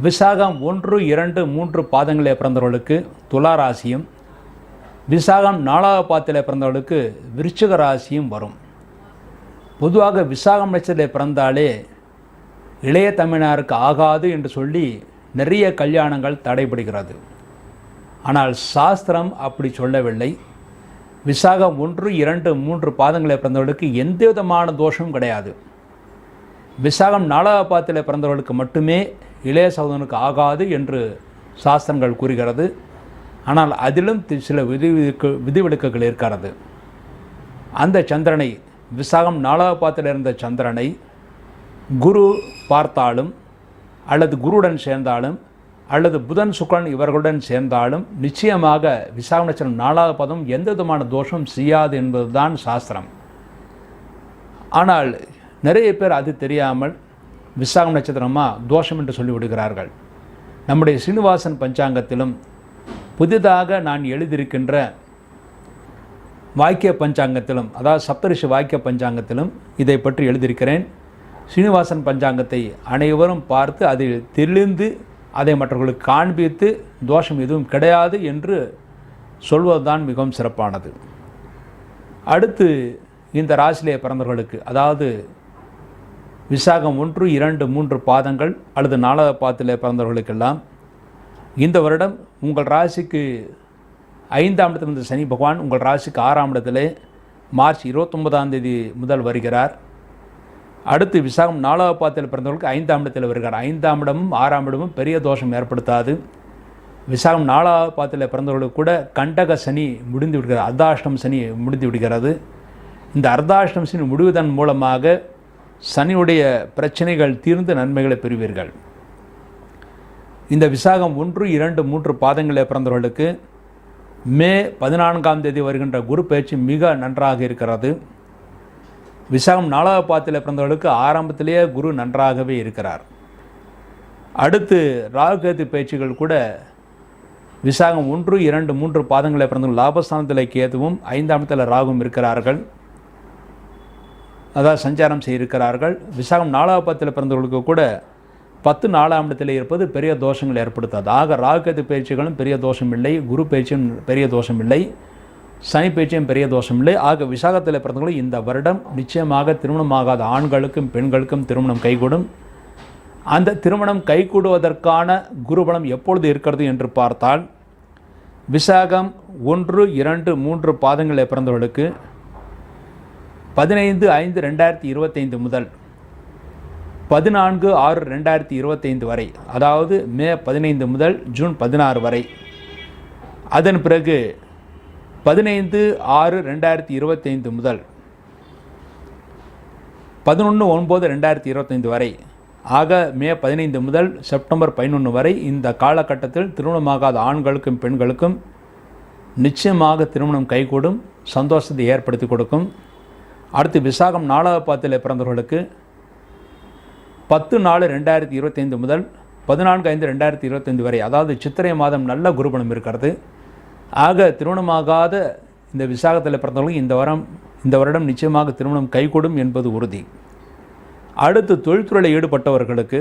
விசாகம் ஒன்று இரண்டு மூன்று பாதங்களில் பிறந்தவர்களுக்கு துலா ராசியும் விசாகம் நாலாவது பாதத்தில் பிறந்தவர்களுக்கு விருச்சிக ராசியும் வரும். பொதுவாக விசாகம் நட்சத்திரத்தில் பிறந்தாலே இளைய தமிழருக்கு ஆகாது என்று சொல்லி நிறைய கல்யாணங்கள் தடைபடுகிறது. ஆனால் சாஸ்திரம் அப்படி சொல்லவில்லை. விசாகம் ஒன்று இரண்டு மூன்று பாதங்களை பிறந்தவர்களுக்கு எந்த விதமான தோஷமும் கிடையாது. விசாகம் நாலாவது பாதத்தில் பிறந்தவர்களுக்கு மட்டுமே இளைய சகோதரனுக்கு ஆகாது என்று சாஸ்திரங்கள் கூறுகிறது. ஆனால் அதிலும் சில விதிவிலக்கு விதிவிலக்குகள் இருக்கிறது. அந்த சந்திரனை விசாகம் நாலாவது இருந்த சந்திரனை குரு பார்த்தாலும் அல்லது குருவுடன் சேர்ந்தாலும் அல்லது புதன் சுக்கரன் இவர்களுடன் சேர்ந்தாலும் நிச்சயமாக விசாக நட்சத்திரம் நாலாவது பதம் எந்த விதமான தோஷம் செய்யாது என்பதுதான் சாஸ்திரம். ஆனால் நிறைய பேர் அது தெரியாமல் விசாகம் நட்சத்திரமா தோஷம் என்று சொல்லிவிடுகிறார்கள் நம்முடைய சீனிவாசன் பஞ்சாங்கத்திலும் புதிதாக நான் எழுதியிருக்கின்ற வாக்கிய பஞ்சாங்கத்திலும் அதாவது சப்தரிஷி வாக்கிய பஞ்சாங்கத்திலும் இதை பற்றி எழுதியிருக்கிறேன். சீனிவாசன் பஞ்சாங்கத்தை அனைவரும் பார்த்து அதில் தெளிந்து அதை மற்றவர்களுக்கு காண்பித்து தோஷம் எதுவும் கிடையாது என்று சொல்வதுதான் மிகவும் சிறப்பானது. அடுத்து இந்த ராசியிலே பிறந்தவர்களுக்கு அதாவது விசாகம் ஒன்று இரண்டு மூன்று பாதங்கள் அல்லது நாலாவது பாதத்தில் பிறந்தவர்களுக்கெல்லாம் இந்த வருடம் உங்கள் ராசிக்கு ஐந்தாம் இடத்தில் இருந்த சனி பகவான் உங்கள் ராசிக்கு ஆறாம் இடத்திலே மார்ச் இருபத்தொன்பதாம் தேதி முதல் வருகிறார். அடுத்து விசாகம் நாலாவது பாதத்தில் பிறந்தவர்களுக்கு ஐந்தாம் இடத்தில் வருகிறார். ஐந்தாம் இடமும் ஆறாம் இடமும் பெரிய தோஷம் ஏற்படுத்தாது. விசாகம் நாலாவது பாதத்தில் பிறந்தவர்களுக்கு கூட கண்டக சனி முடிந்து விடுகிறது. அர்த்தாஷ்டம் சனி முடிந்து விடுகிறது. இந்த அர்த்தாஷ்டம் சனி முடிவதன் மூலமாக சனியுடைய பிரச்சனைகள் தீர்ந்து நன்மைகளை பெறுவீர்கள். இந்த விசாகம் ஒன்று இரண்டு மூன்று பாதங்களில் பிறந்தவர்களுக்கு மே பதினான்காம் தேதி வருகின்ற குரு பயிற்சி மிக நன்றாக இருக்கிறது. விசாகம் நாலாவது பாதத்தில் பிறந்தவர்களுக்கு ஆரம்பத்திலேயே குரு நன்றாகவே இருக்கிறார். அடுத்து ராகுகேது பயிற்சிகள் கூட விசாகம் ஒன்று இரண்டு மூன்று பாதங்களை பிறந்த லாபஸ்தானத்தில் கேதுவும் ஐந்தாம் இடத்தில் ராகும் இருக்கிறார்கள். அதாவது சஞ்சாரம் செய்திருக்கிறார்கள். விசாகம் நாலாவது பத்தில் பிறந்தவர்களுக்கு கூட பத்து நாலாம் இடத்தில் இருப்பது பெரிய தோஷங்கள் ஏற்படுத்தாது. ஆக ராகுகேது பயிற்சிகளும் பெரிய தோஷம் இல்லை குரு பயிற்சியும் பெரிய தோஷம் இல்லை சனி பயிற்சியும் பெரிய தோஷம் இல்லை ஆக விசாகத்தில் பிறந்தவர்களும் இந்த வருடம் நிச்சயமாக திருமணமாகாத ஆண்களுக்கும் பெண்களுக்கும் திருமணம் கைகூடும். அந்த திருமணம் கைகூடுவதற்கான குருபலம் எப்பொழுது இருக்கிறது என்று பார்த்தால் விசாகம் ஒன்று இரண்டு மூன்று பாதங்களில் பிறந்தவர்களுக்கு பதினைந்து ஐந்து ரெண்டாயிரத்தி இருபத்தைந்து முதல் பதினான்கு ஆறு ரெண்டாயிரத்தி இருபத்தைந்து வரை அதாவது மே பதினைந்து முதல் ஜூன் பதினாறு வரை. அதன் பிறகு பதினைந்து ஆறு ரெண்டாயிரத்தி இருபத்தைந்து முதல் பதினொன்று ஒன்பது ரெண்டாயிரத்தி இருபத்தைந்து வரை. ஆக மே பதினைந்து முதல் செப்டம்பர் பதினொன்று வரை இந்த காலகட்டத்தில் திருமணமாகாத ஆண்களுக்கும் பெண்களுக்கும் நிச்சயமாக திருமணம் கைகூடும் சந்தோஷத்தை ஏற்படுத்தி கொடுக்கும். அடுத்து விசாகம் நாலாவது பாதத்தில் பிறந்தவர்களுக்கு பத்து நாலு ரெண்டாயிரத்தி இருபத்தைந்து முதல் பதினான்கு ஐந்து ரெண்டாயிரத்தி இருபத்தைந்து வரை அதாவது சித்திரை மாதம் நல்ல குருபணம் இருக்கிறது. ஆக திருமணமாகாத இந்த விசாகத்தில் பிறந்தவர்களும் இந்த வாரம் இந்த வருடம் நிச்சயமாக திருமணம் கைகூடும் என்பது உறுதி. அடுத்து தொழில்துறையில் ஈடுபட்டவர்களுக்கு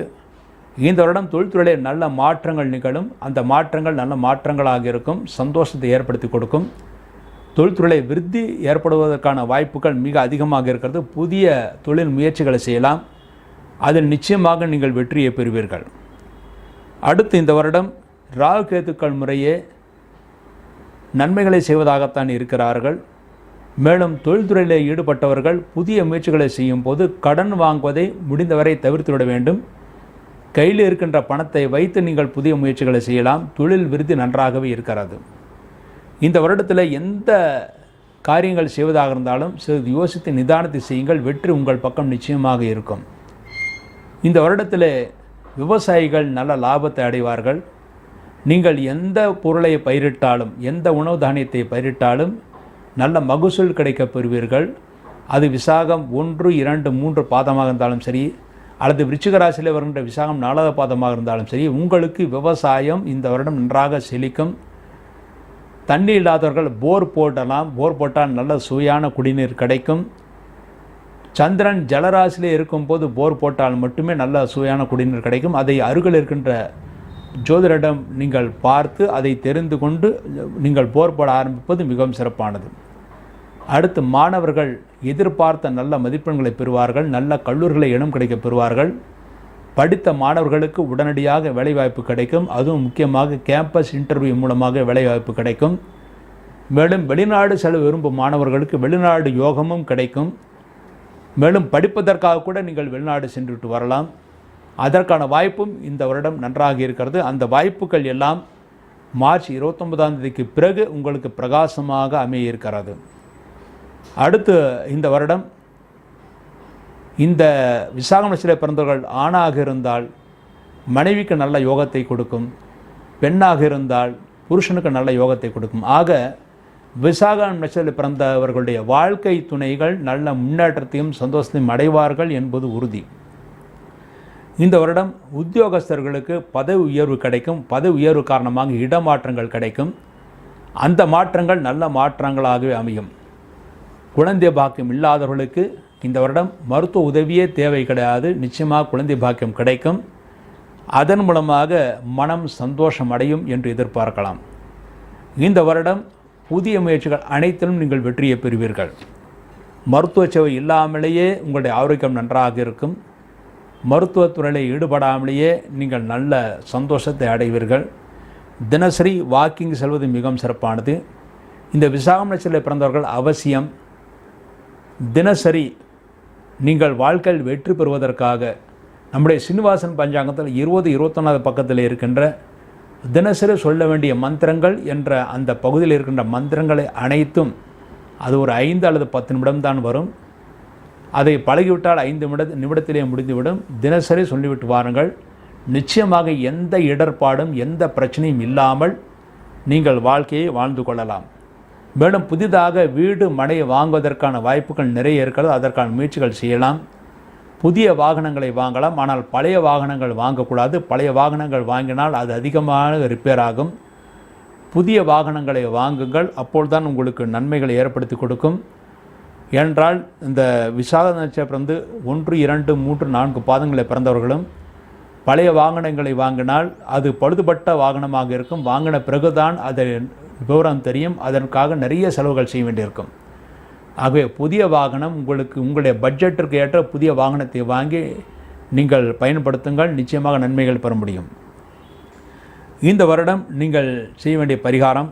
இந்த வருடம் தொழில்துறையில் நல்ல மாற்றங்கள் நிகழும். அந்த மாற்றங்கள் நல்ல மாற்றங்களாக இருக்கும் சந்தோஷத்தை ஏற்படுத்தி கொடுக்கும். தொழில்துறை விருத்தி ஏற்படுவதற்கான வாய்ப்புகள் மிக அதிகமாக இருக்கிறது. புதிய தொழில் முயற்சிகளை செய்யலாம். அதில் நிச்சயமாக நீங்கள் வெற்றியை பெறுவீர்கள். அடுத்து இந்த வருடம் ராகு கேத்துக்கள் முறையே நன்மைகளை செய்வதாகத்தான் இருக்கிறார்கள். மேலும் தொழில்துறையில் ஈடுபட்டவர்கள் புதிய முயற்சிகளை செய்யும் போது கடன் வாங்குவதை முடிந்தவரை தவிர்த்து விட வேண்டும். கையில் இருக்கின்ற பணத்தை வைத்து நீங்கள் புதிய முயற்சிகளை செய்யலாம். தொழில் விருத்தி நன்றாகவே இருக்கிறது. இந்த வருடத்தில் எந்த காரியங்கள் செய்வதாக இருந்தாலும் சிறிது யோசித்து நிதானத்தை செய்யுங்கள். வெற்றி உங்கள் பக்கம் நிச்சயமாக இருக்கும். இந்த வருடத்தில் விவசாயிகள் நல்ல லாபத்தை அடைவார்கள். நீங்கள் எந்த பொருளை பயிரிட்டாலும் எந்த உணவு தானியத்தை பயிரிட்டாலும் நல்ல மகசூல் கிடைக்கப் பெறுவீர்கள். அது விசாகம் ஒன்று இரண்டு மூன்று பாதமாக இருந்தாலும் சரி அல்லது விருச்சிகராசியில் வருகின்ற விசாகம் நாலாவது பாதமாக இருந்தாலும் சரி உங்களுக்கு விவசாயம் இந்த வருடம் நன்றாக செழிக்கும். தண்ணி இல்லாதவர்கள் போர் போடலாம். போர் போட்டால் நல்ல சுவையான குடிநீர் கிடைக்கும். சந்திரன் ஜலராசிலே இருக்கும்போது போர் போட்டால் மட்டுமே நல்ல சுவையான குடிநீர் கிடைக்கும். அதை அருகில் இருக்கின்ற ஜோதிடரிடம் நீங்கள் பார்த்து அதை தெரிந்து கொண்டு நீங்கள் போர் போட ஆரம்பிப்பது மிகவும் சிறப்பானது. அடுத்து மாணவர்கள் எதிர்பார்த்த நல்ல மதிப்பெண்களை பெறுவார்கள். நல்ல கல்லூரிகளை இடம் கிடைக்க பெறுவார்கள். படித்த மாணவர்களுக்கு உடனடியாக வேலைவாய்ப்பு கிடைக்கும். அதுவும் முக்கியமாக கேம்பஸ் இன்டர்வியூ மூலமாக வேலைவாய்ப்பு கிடைக்கும். மேலும் வெளிநாடு செல்ல விரும்பும் மாணவர்களுக்கு வெளிநாடு யோகமும் கிடைக்கும். மேலும் படிப்பதற்காக கூட நீங்கள் வெளிநாடு சென்றுவிட்டு வரலாம். அதற்கான வாய்ப்பும் இந்த வருடம் நன்றாக இருக்கிறது. அந்த வாய்ப்புகள் எல்லாம் மார்ச் இருபத்தொன்பதாம் தேதிக்கு பிறகு உங்களுக்கு பிரகாசமாக அமைய இருக்கிறது. அடுத்து இந்த வருடம் இந்த விசாகம் நட்சத்திர பிறந்தவர்கள் ஆணாக இருந்தால் மனைவிக்கு நல்ல யோகத்தை கொடுக்கும் பெண்ணாக இருந்தால் புருஷனுக்கு நல்ல யோகத்தை கொடுக்கும். ஆக விசாகம் நட்சத்திரத்தில் பிறந்தவர்களுடைய வாழ்க்கை துணைகள் நல்ல முன்னேற்றத்தையும் சந்தோஷத்தையும் அடைவார்கள் என்பது உறுதி. இந்த வருடம் உத்தியோகஸ்தர்களுக்கு பதவி உயர்வு கிடைக்கும். பதவி உயர்வு காரணமாக இடமாற்றங்கள் கிடைக்கும். அந்த மாற்றங்கள் நல்ல மாற்றங்களாகவே அமையும். குழந்தை பாக்கியம் இல்லாதவர்களுக்கு இந்த வருடம் மருத்துவ உதவியே தேவை கிடையாது. நிச்சயமாக குழந்தை பாக்கியம் கிடைக்கும். அதன் மூலமாக மனம் சந்தோஷம் அடையும் என்று எதிர்பார்க்கலாம். இந்த வருடம் புதிய முயற்சிகள் அனைத்திலும் நீங்கள் வெற்றியை பெறுவீர்கள். மருத்துவ சேவை இல்லாமலேயே உங்களுடைய ஆரோக்கியம் நன்றாக இருக்கும். மருத்துவத்துறையில் ஈடுபடாமலேயே நீங்கள் நல்ல சந்தோஷத்தை அடைவீர்கள். தினசரி வாக்கிங் செல்வது மிகவும் சிறப்பானது. இந்த விசாகம் நட்சத்திரத்தில் பிறந்தவர்கள் அவசியம். தினசரி நீங்கள் வாழ்க்கையில் வெற்றி பெறுவதற்காக நம்முடைய சீனிவாசன் பஞ்சாங்கத்தில் இருபது இருபத்தொன்னாவது பக்கத்தில் இருக்கின்ற தினசரி சொல்ல வேண்டிய மந்திரங்கள் என்ற அந்த பகுதியில் இருக்கின்ற மந்திரங்களை அனைத்தும் அது ஒரு ஐந்து அல்லது பத்து நிமிடம் தான் வரும். அதை பழகிவிட்டால் ஐந்து நிமிட நிமிடத்திலே முடிந்துவிடும். தினசரி சொல்லிவிட்டு வாருங்கள். நிச்சயமாக எந்த இடர்பாடும் எந்த பிரச்சனையும் இல்லாமல் நீங்கள் வாழ்க்கையை வாழ்ந்து கொள்ளலாம். மேலும் புதிதாக வீடு மனை வாங்குவதற்கான வாய்ப்புகள் நிறைய இருக்கிறது. அதற்கான முயற்சிகள் செய்யலாம். புதிய வாகனங்களை வாங்கலாம். ஆனால் பழைய வாகனங்கள் வாங்கக்கூடாது. பழைய வாகனங்கள் வாங்கினால் அது அதிகமாக ரிப்பேர் ஆகும். புதிய வாகனங்களை வாங்குங்கள். அப்பொழுதுதான் உங்களுக்கு நன்மைகளை ஏற்படுத்தி கொடுக்கும். ஏனென்றால் இந்த விசாக நட்சத்திரம் வந்து ஒன்று இரண்டு மூன்று நான்கு பாதங்களை பிறந்தவர்களும் பழைய வாகனங்களை வாங்கினால் அது பழுதுபட்ட வாகனமாக இருக்கும். வாங்கின பிறகுதான் அதை விவரம் தெரியும். அதற்காக நிறைய செலவுகள் செய்ய வேண்டியிருக்கும். ஆகவே புதிய வாகனம் உங்களுக்கு உங்களுடைய பட்ஜெட்டிற்கு ஏற்ற புதிய வாகனத்தை வாங்கி நீங்கள் பயன்படுத்துங்கள். நிச்சயமாக நன்மைகள் பெற முடியும். இந்த வருடம் நீங்கள் செய்ய வேண்டிய பரிகாரம்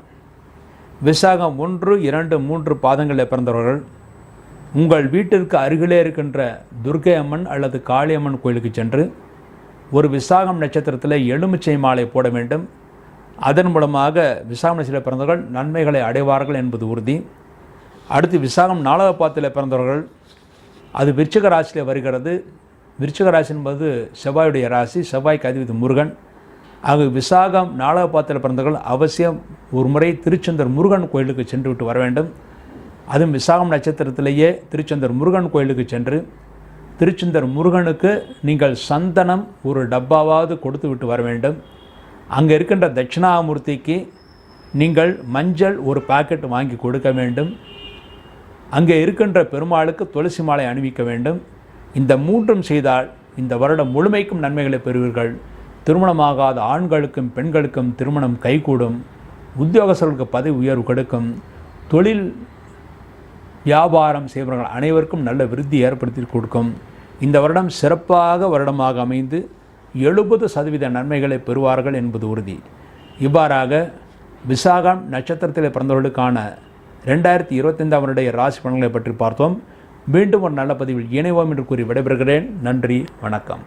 விசாகம் ஒன்று இரண்டு மூன்று பாதங்களில் பிறந்தவர்கள் உங்கள் வீட்டிற்கு அருகிலே இருக்கின்ற துர்க்கை அம்மன் அல்லது காளியம்மன் கோயிலுக்கு சென்று ஒரு விசாகம் நட்சத்திரத்தில் எலுமிச்சை மாலை போட வேண்டும். அதன் மூலமாக விசாகம் சில பிறந்தவர்கள் நன்மைகளை அடைவார்கள் என்பது உறுதி. அடுத்து விசாகம் நாலாவது பாதத்தில் பிறந்தவர்கள் அது விருச்சிக ராசியில் வருகிறது. விருச்சிக ராசி என்பது செவ்வாயுடைய ராசி செவ்வாய்க்கு அதிபதி முருகன். ஆக விசாகம் நாலாவது பாதத்தில் பிறந்தவர்கள் அவசியம் ஒரு முறை திருச்சந்தர் முருகன் கோயிலுக்கு சென்று விட்டு வர வேண்டும். அதுவும் விசாகம் நட்சத்திரத்திலேயே திருச்செந்தூர் முருகன் கோயிலுக்கு சென்று திருச்செந்தர் முருகனுக்கு நீங்கள் சந்தனம் ஒரு டப்பாவாவது கொடுத்து விட்டு வர வேண்டும். அங்கே இருக்கின்ற தட்சிணாமூர்த்திக்கு நீங்கள் மஞ்சள் ஒரு பாக்கெட் வாங்கி கொடுக்க வேண்டும். அங்கே இருக்கின்ற பெருமாளுக்கு துளசி மாலை அணிவிக்க வேண்டும். இந்த மூன்றும் செய்தால் இந்த வருடம் முழுமைக்கும் நன்மைகளை பெறுவீர்கள். திருமணமாகாத ஆண்களுக்கும் பெண்களுக்கும் திருமணம் கைகூடும். உத்தியோகஸ்தர்களுக்கு பதவி உயர்வு கொடுக்கும். தொழில் வியாபாரம் செய்பவர்கள் அனைவருக்கும் நல்ல விருத்தி ஏற்படுத்தி கொடுக்கும். இந்த வருடம் சிறப்பாக வருடமாக அமைந்து எழுபது சதவீத நன்மைகளை பெறுவார்கள் என்பது உறுதி. இவ்வாறாக விசாகம் நட்சத்திரத்தில் பிறந்தவர்களுக்கான ரெண்டாயிரத்தி இருபத்தைந்தாம் வருடைய ராசி பலன்களை பற்றி பார்த்தோம். மீண்டும் ஒரு நல்ல பதிவில் இணைவோம் என்று கூறி விடைபெறுகிறேன். நன்றி வணக்கம்.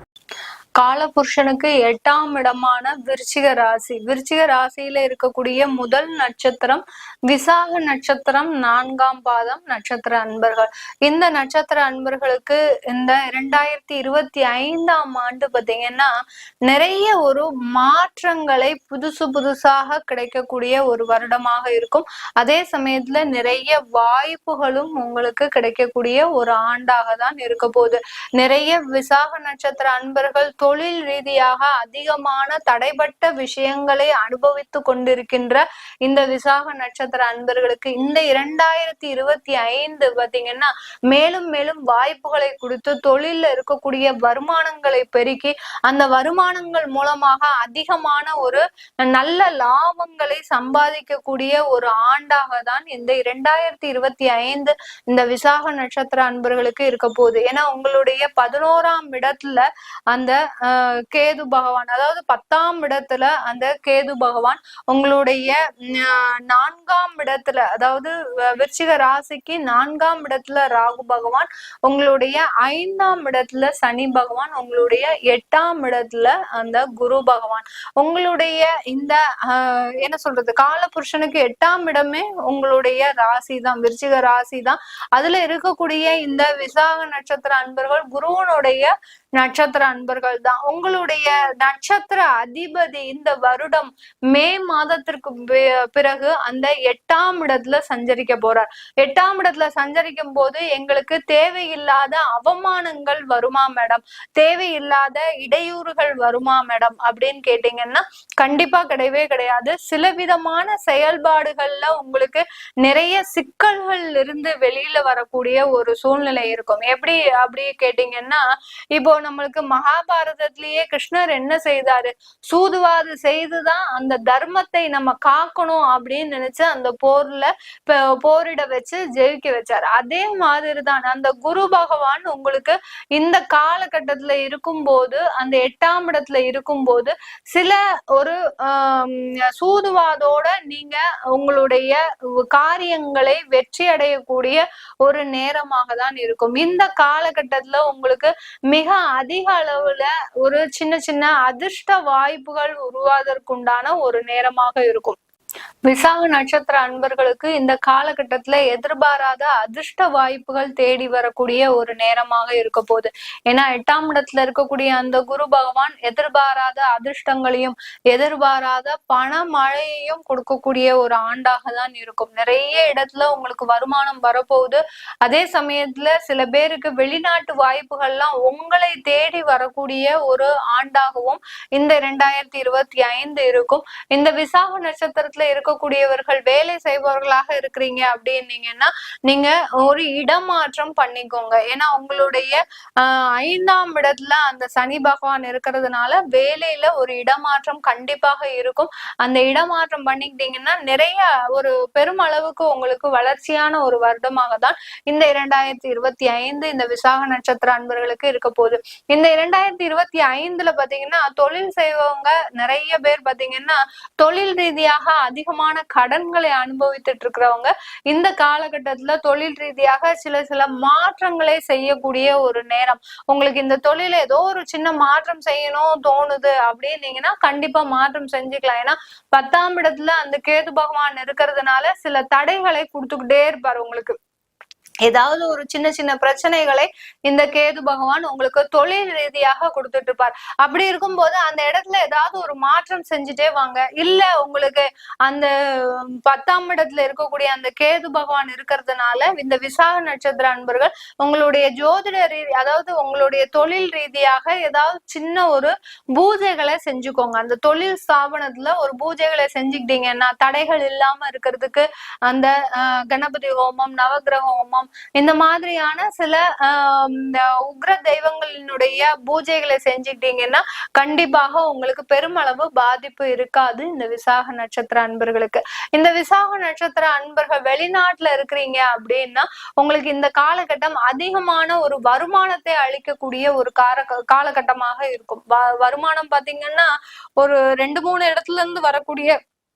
காலபுருஷனுக்கு எட்டாம் இடமான விருச்சிக ராசி. விருச்சிக ராசியில இருக்கக்கூடிய முதல் நட்சத்திரம் விசாக நட்சத்திரம் நான்காம் பாதம் நட்சத்திர அன்பர்கள். இந்த நட்சத்திர அன்பர்களுக்கு இந்த இரண்டாயிரத்தி இருபத்தி ஐந்தாம் ஆண்டு பாத்தீங்கன்னா நிறைய ஒரு மாற்றங்களை புதுசு புதுசாக கிடைக்கக்கூடிய ஒரு வருடமாக இருக்கும். அதே சமயத்துல நிறைய வாய்ப்புகளும் உங்களுக்கு கிடைக்கக்கூடிய ஒரு ஆண்டாக தான் இருக்க போகுது. நிறைய விசாக நட்சத்திர அன்பர்கள் தொழில் ரீதியாக அதிகமான தடைப்பட்ட விஷயங்களை அனுபவித்து கொண்டிருக்கின்ற இந்த விசாக நட்சத்திர அன்பர்களுக்கு இந்த இரண்டாயிரத்தி இருபத்தி ஐந்து பாத்தீங்கன்னா மேலும் மேலும் வாய்ப்புகளை கொடுத்து தொழில்ல இருக்கக்கூடிய வருமானங்களை பெருக்கி அந்த வருமானங்கள் மூலமாக அதிகமான ஒரு நல்ல லாபங்களை சம்பாதிக்கக்கூடிய ஒரு ஆண்டாக தான் இந்த இரண்டாயிரத்தி இருபத்தி ஐந்து இந்த விசாக நட்சத்திர அன்பர்களுக்கு இருக்க போகுது. ஏன்னா உங்களுடைய பதினோராம் இடத்துல அந்த கேது பகவான் அதாவது பத்தாம் இடத்துல அந்த கேது பகவான் உங்களுடைய நான்காம் இடத்துல அதாவது விருச்சிக ராசிக்கு நான்காம் இடத்துல ராகு பகவான் உங்களுடைய ஐந்தாம் இடத்துல சனி பகவான் உங்களுடைய எட்டாம் இடத்துல அந்த குரு பகவான். உங்களுடைய இந்த ஆஹ் என்ன சொல்றது காலபுருஷனுக்கு எட்டாம் இடமே உங்களுடைய ராசி தான் விருச்சிக ராசி தான். அதுல இருக்கக்கூடிய இந்த விசாக நட்சத்திர அன்பர்கள் குருவனுடைய நட்சத்திர அன்பர்கள் தான். உங்களுடைய நட்சத்திர அதிபதி இந்த வருடம் மே மாதத்திற்கு பி- பிறகு அந்த எட்டாம் இடத்துல சஞ்சரிக்க போறார். எட்டாம் இடத்துல சஞ்சரிக்கும் போது எங்களுக்கு தேவையில்லாத அவமானங்கள் வருமா மேடம்? தேவையில்லாத இடையூறுகள் வருமா மேடம்? அப்படின்னு கேட்டீங்கன்னா கண்டிப்பா கிடையவே கிடையாது. சில விதமான செயல்பாடுகள்ல உங்களுக்கு நிறைய சிக்கல்கள் இருந்து வெளியில வரக்கூடிய ஒரு சூழ்நிலை இருக்கும். எப்படி அப்படி கேட்டீங்கன்னா இப்போ நம்மளுக்கு மகாபாரதத்திலேயே கிருஷ்ணர் என்ன செய்தாரு? சூதுவாது செய்துதான் அந்த தர்மத்தை நம்ம காக்கணும் அப்படின்னு நினைச்சு அந்த போர்ல போரிட வச்சு ஜெயிக்க வச்சாரு. அதே மாதிரிதான் அந்த குரு பகவான் உங்களுக்கு இந்த காலகட்டத்துல இருக்கும்போது அந்த எட்டாம் இடத்துல இருக்கும்போது சில ஒரு சூதுவாதோட நீங்க உங்களுடைய காரியங்களை வெற்றி அடையக்கூடிய ஒரு நேரமாக தான் இருக்கும். இந்த காலகட்டத்துல உங்களுக்கு மிக அதிக அளவுல ஒரு சின்ன சின்ன அதிர்ஷ்ட வாய்ப்புகள் உருவாவதற்குண்டான ஒரு நேரமாக இருக்கும். விசாக நட்சத்திர அன்பர்களுக்கு இந்த காலகட்டத்துல எதிர்பாராத அதிர்ஷ்ட வாய்ப்புகள் தேடி வரக்கூடிய ஒரு நேரமாக இருக்க போகுது. ஏன்னா எட்டாம் இடத்துல இருக்கக்கூடிய அந்த குரு பகவான் எதிர்பாராத அதிர்ஷ்டங்களையும் எதிர்பாராத பண மழையையும் கொடுக்கக்கூடிய ஒரு ஆண்டாக தான் இருக்கும். நிறைய இடத்துல உங்களுக்கு வருமானம் வரப்போகுது. அதே சமயத்துல சில பேருக்கு வெளிநாட்டு வாய்ப்புகள்லாம் உங்களை தேடி வரக்கூடிய ஒரு ஆண்டாகவும் இந்த இரண்டாயிரத்தி இருபத்தி ஐந்து இருக்கும். இந்த விசாக நட்சத்திரத்துல வீட்டுல இருக்கக்கூடியவர்கள் வேலை செய்பவர்களாக இருக்கிறீங்க அப்படின்னீங்கன்னா நீங்க ஒரு இடமாற்றம் பண்ணிக்கோங்க. ஏன்னா உங்களுடைய ஐந்தாம் இடத்துல அந்த சனி பகவான் இருக்கிறதுனால வேலையில ஒரு இடமாற்றம் கண்டிப்பாக இருக்கும். அந்த இடமாற்றம் பண்ணிக்கிட்டீங்கன்னா நிறைய ஒரு பெருமளவுக்கு உங்களுக்கு வளர்ச்சியான ஒரு வருடமாக தான் இந்த இரண்டாயிரத்தி இருபத்தி ஐந்து இந்த விசாக நட்சத்திர அன்பர்களுக்கு இருக்க போகுது. இந்த இரண்டாயிரத்தி இருபத்தி ஐந்துல பாத்தீங்கன்னா தொழில் செய்வங்க நிறைய பேர் பாத்தீங்கன்னா தொழில் ரீதியாக அதிகமான கடன்களை அனுபவித்துட்டு இருக்கிறவங்க இந்த காலகட்டத்துல தொழில் ரீதியாக சில சில மாற்றங்களை செய்யக்கூடிய ஒரு நேரம். உங்களுக்கு இந்த தொழில ஏதோ ஒரு சின்ன மாற்றம் செய்யணும் தோணுது அப்படின்னீங்கன்னா கண்டிப்பா மாற்றம் செஞ்சுக்கலாம். ஏன்னா பத்தாம் இடத்துல அந்த கேது பகவான் இருக்கிறதுனால சில தடைகளை கொடுத்துக்கிட்டே இருப்பாரு உங்களுக்கு. ஏதாவது ஒரு சின்ன சின்ன பிரச்சனைகளை இந்த கேது பகவான் உங்களுக்கு தொழில் ரீதியாக கொடுத்துட்டு இருப்பார் அப்படி இருக்கும்போது அந்த இடத்துல ஏதாவது ஒரு மாற்றம் செஞ்சுட்டே வாங்க. இல்ல உங்களுக்கு அந்த பத்தாம் இடத்துல இருக்கக்கூடிய அந்த கேது பகவான் இருக்கிறதுனால இந்த விசாக நட்சத்திர அன்பர்கள் உங்களுடைய ஜோதிட ரீதி அதாவது உங்களுடைய தொழில் ரீதியாக ஏதாவது சின்ன ஒரு பூஜைகளை செஞ்சுக்கோங்க. அந்த தொழில் ஸ்தாபனத்துல ஒரு பூஜைகளை செஞ்சுக்கிட்டீங்கன்னா தடைகள் இல்லாம இருக்கிறதுக்கு அந்த ஆஹ், கணபதி ஹோமம் நவகிரக ஹோமம் இந்த மாதிரியான சில ஆஹ், உக்ர தெய்வங்களினுடைய பூஜைகளை செஞ்சுக்கிட்டீங்கன்னா கண்டிப்பாக உங்களுக்கு பெருமளவு பாதிப்பு இருக்காது இந்த விசாக நட்சத்திர அன்பர்களுக்கு. இந்த விசாக நட்சத்திர அன்பர்கள் வெளிநாட்டுல இருக்கிறீங்க அப்படின்னா உங்களுக்கு இந்த காலகட்டம் அதிகமான ஒரு வருமானத்தை அளிக்கக்கூடிய ஒரு கார காலகட்டமாக இருக்கும். வ- வருமானம் பாத்தீங்கன்னா ஒரு ரெண்டு மூணு இடத்துல இருந்து வரக்கூடிய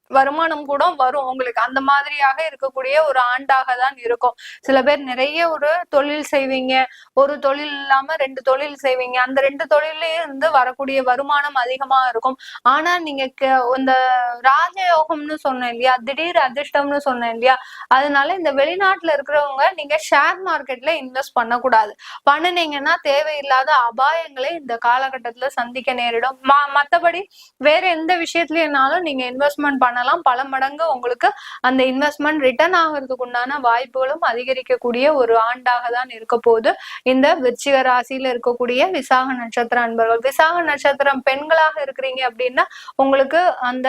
வருமானம் கூட வரும். உங்களுக்கு அந்த மாதிரியாக இருக்கக்கூடிய ஒரு ஆண்டாக தான் இருக்கும். சில பேர் நிறைய ஒரு தொழில் செய்வீங்க. ஒரு தொழில் இல்லாம ரெண்டு தொழில் செய்வீங்க. அந்த ரெண்டு தொழிலையும் இருந்து வரக்கூடிய வருமானம் அதிகமா இருக்கும். ஆனா நீங்க இந்த ராஜயோகம்னு சொன்னேன் இல்லையா? திடீர் அதிர்ஷ்டம்னு சொன்னேன் இல்லையா? அதனால இந்த வெளிநாட்டுல இருக்கிறவங்க நீங்க ஷேர் மார்க்கெட்ல இன்வெஸ்ட் பண்ணக்கூடாது. பண்ணுனீங்கன்னா தேவையில்லாத அபாயங்களை இந்த காலகட்டத்துல சந்திக்க நேரிடும். ம- மத்தபடி வேற எந்த விஷயத்துலனாலும் நீங்க இன்வெஸ்ட்மெண்ட் பண்ண பண்ணலாம். பல மடங்கு உங்களுக்கு அந்த இன்வெஸ்ட்மெண்ட் ரிட்டர்ன் ஆகிறதுக்கு உண்டான வாய்ப்புகளும் அதிகரிக்கக்கூடிய ஒரு ஆண்டாக தான் இருக்க போது இந்த விச்சிக ராசியில இருக்கக்கூடிய விசாக நட்சத்திர அன்பர்கள் விசாக நட்சத்திரம் பெண்களாக இருக்கிறீங்க அப்படின்னா உங்களுக்கு அந்த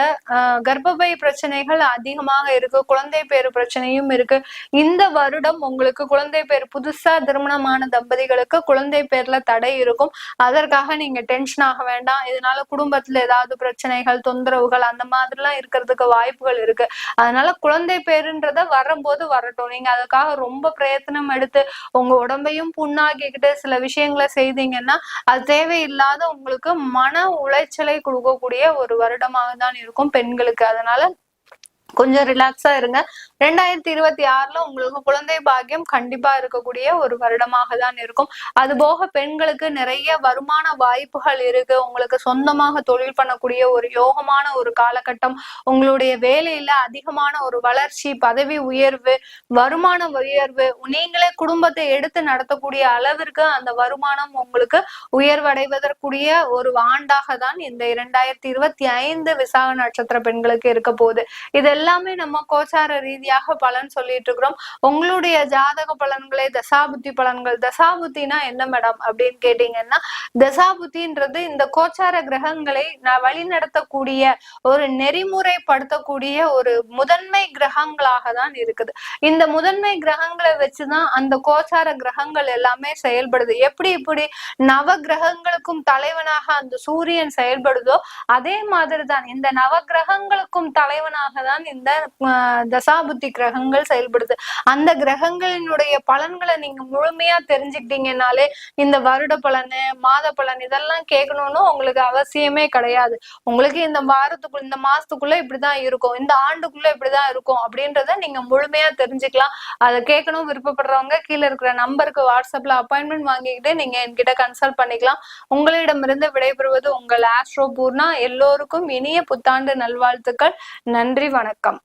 கர்ப்பப்பை பிரச்சனைகள் அதிகமாக இருக்கு குழந்தை பேரு பிரச்சனையும் இருக்கு. இந்த வருடம் உங்களுக்கு குழந்தை பேர் புதுசா திருமணமான தம்பதிகளுக்கு குழந்தை பேர்ல தடை இருக்கும். அதற்காக நீங்க டென்ஷன் ஆக வேண்டாம். இதனால குடும்பத்துல ஏதாவது பிரச்சனைகள் தொந்தரவுகள் அந்த மாதிரிலாம் இருக்கிறதுக்கு வாய்ப்புகள் இருக்கு. அதனால குழந்தை பேருன்றத வரும்போது வரட்டும். நீங்க அதுக்காக ரொம்ப பிரயத்தனம் எடுத்து உங்க உடம்பையும் புண்ணாக்கிக்கிட்டு சில விஷயங்களை செய்தீங்கன்னா அது தேவையில்லாத உங்களுக்கு மன உளைச்சலை கொடுக்கக்கூடிய ஒரு வருடமாக தான் இருக்கும் பெண்களுக்கு. அதனால கொஞ்சம் ரிலாக்ஸா இருங்க. ரெண்டாயிரத்தி இருபத்தி ஆறுல உங்களுக்கு குழந்தை பாக்கியம் கண்டிப்பா இருக்கக்கூடிய ஒரு வருடமாக தான் இருக்கும். அது போக பெண்களுக்கு நிறைய வருமான வாய்ப்புகள் இருக்கு. உங்களுக்கு சொந்தமாக தொழில் பண்ணக்கூடிய ஒரு யோகமான ஒரு காலகட்டம் உங்களுடைய வேலையில அதிகமான ஒரு வளர்ச்சி பதவி உயர்வு வருமான உயர்வு நீங்களே குடும்பத்தை எடுத்து நடத்தக்கூடிய அளவிற்கு அந்த வருமானம் உங்களுக்கு உயர்வடைவதற்குரிய ஒரு ஆண்டாக தான் இந்த இரண்டாயிரத்தி இருபத்தி ஐந்து விசாக நட்சத்திர பெண்களுக்கு இருக்க போகுது. இதெல்லாம் எல்லாமே நம்ம கோச்சார ரீதியாக பலன் சொல்லிட்டு இருக்கிறோம் உங்களுடைய ஜாதக பலன்களை தசாபுத்தி பலன்கள். தசாபுத்தினா என்ன மேடம் அப்படின்னு கேட்டீங்கன்னா தசாபுத்தின்றது இந்த கோச்சார கிரகங்களை வழி வழிநடத்தக்கூடிய ஒரு நெறிமுறைப்படுத்தக்கூடிய ஒரு முதன்மை கிரகங்களாக தான் இருக்குது. இந்த முதன்மை கிரகங்களை வச்சுதான் அந்த கோச்சார கிரகங்கள் எல்லாமே செயல்படுது. எப்படி இப்படி நவ கிரகங்களுக்கும் தலைவனாக அந்த சூரியன் செயல்படுதோ அதே மாதிரிதான் இந்த நவ கிரகங்களுக்கும் தலைவனாக தான் இந்த தசாபுத்தி கிரகங்கள் செயல்படுது. அந்த கிரகங்களினுடைய பலன்களை நீங்க முழுமையா தெரிஞ்சுக்கிட்டீங்கனாலே இந்த வருட பலனு மாத பலன் இதெல்லாம் கேட்கணும்னு உங்களுக்கு அவசியமே கிடையாது. உங்களுக்கு இந்த வாரத்துக்குள்ள இந்த மாசத்துக்குள்ள இப்படிதான் இருக்கும். இந்த ஆண்டுக்குள்ள இப்படிதான் இருக்கும். அப்படின்றத நீங்க முழுமையா தெரிஞ்சுக்கலாம். அதை கேட்கணும் விருப்பப்படுறவங்க கீழே இருக்கிற நம்பருக்கு வாட்ஸ்அப்ல அப்பாயின்மெண்ட் வாங்கிக்கிட்டு நீங்க என்கிட்ட கன்சல்ட் பண்ணிக்கலாம். உங்களிடமிருந்து விடைபெறுவது உங்கள் ஆஸ்ட்ரோ பூர்ணா. எல்லோருக்கும் இனிய புத்தாண்டு நல்வாழ்த்துக்கள். நன்றி வணக்கம். வணக்கம்.